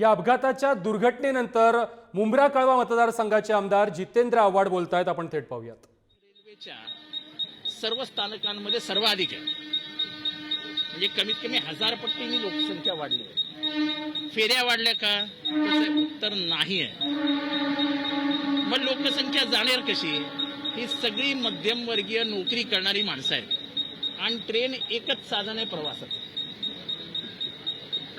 या अपघाताच्या दुर्घटनेनंतर मुंब्रा कळवा मतदारसंघाचे आमदार जितेंद्र आव्हाड बोलत आहेत आपण थेट पाहूयात. रेल्वेच्या सर्व स्थानकांमध्ये सर्वाधिक आहे. म्हणजे कमीत कमी हजार पट्टीने लोकसंख्या वाढली आहे. फेऱ्या वाढल्या का? तर उत्तर नाही आहे. मग लोकसंख्या जाणार कशी? ही सगळी मध्यमवर्गीय नोकरी करणारी माणसं आहेत. आणि ट्रेन एकच साधन आहे प्रवासाचं.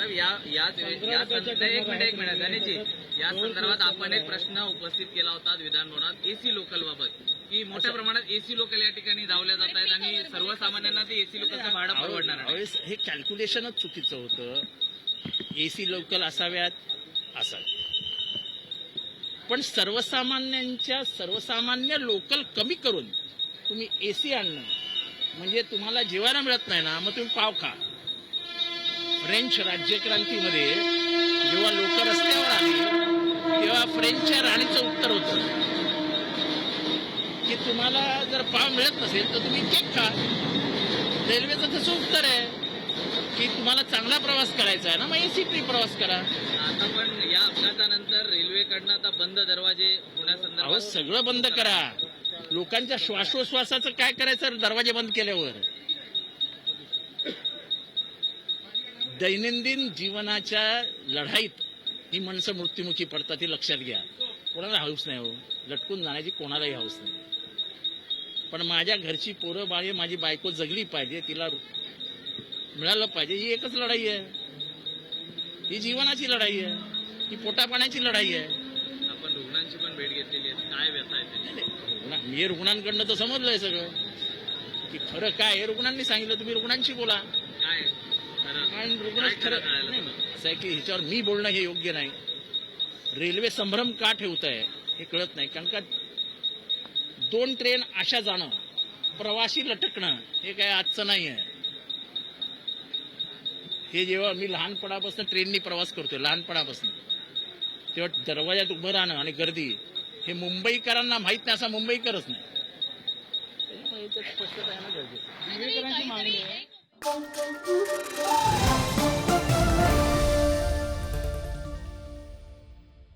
साहेब या याच या संद- एक मिनिट एक मिनिट गणेशजी. या संदर्भात आपण एक प्रश्न उपस्थित केला होता विधान भवनात एसी लोकल बाबत. की मोठ्या प्रमाणात एसी लोकल या ठिकाणी धावल्या जात आहेत आणि सर्वसामान्यांना ते एसी लोकलचं भाडं परवडणार नाही. हे कॅल्क्युलेशनच चुकीचं होतं. एसी लोकल असाव्यात असाव्यात पण सर्वसामान्यांच्या सर्वसामान्य लोकल कमी करून तुम्ही एसी आणणं म्हणजे तुम्हाला जेवायला मिळत नाही ना मग तुम्ही पाव खा. फ्रेंच राज्यक्रांतीमध्ये जेव्हा लोक रस्त्यावर आली तेव्हा फ्रेंचच्या राणीचं उत्तर होतं. की तुम्हाला जर पाव मिळत नसेल तर तुम्ही केक खा. रेल्वेचं तसं उत्तर आहे की तुम्हाला चांगला प्रवास करायचा आहे ना मग एसी ट्री प्रवास करा. आता पण या अपघातानंतर रेल्वेकडनं आता बंद दरवाजे सगळं बंद करा. लोकांच्या श्वासोश्वासाचं काय करायचं दरवाजे बंद केल्यावर? दैनंदिन जीवनाच्या लढाईत ही माणसं मृत्युमुखी पडतात हे लक्षात घ्या. कोणाला हाऊस नाही हो. लटकून जाण्याची कोणालाही हाऊस नाही. पण माझ्या घरची पोरं बाळे माझी बायको जगली पाहिजे तिला मिळालं पाहिजे ही एकच लढाई आहे. ही जीवनाची लढाई आहे. ही पोटापाण्याची लढाई आहे. आपण रुग्णांची पण भेट घेतलेली आहे. काय व्यथा आहे मी रुग्णांकडनं तर समजलंय सगळं. की खरं काय आहे? रुग्णांनी सांगितलं तुम्ही रुग्णांशी बोला. काय? आणि रुग्ण खरं असं आहे की ह्याच्यावर मी बोलणं हे योग्य नाही. रेल्वे संभ्रम का ठेवत आहे हे कळत नाही. कारण का दोन ट्रेन अशा जाणं प्रवासी लटकणं हे काय आजचं नाही आहे हे जेव्हा मी लहानपणापासून ट्रेननी प्रवास करतोय लहानपणापासून तेव्हा दरवाज्यात उभं राहणं आणि गर्दी हे मुंबईकरांना माहीत नाही असा मुंबईकरच नाही. त्याच्यामुळे स्पष्टता येणं गरजेचं Bom, bom, bom, bom.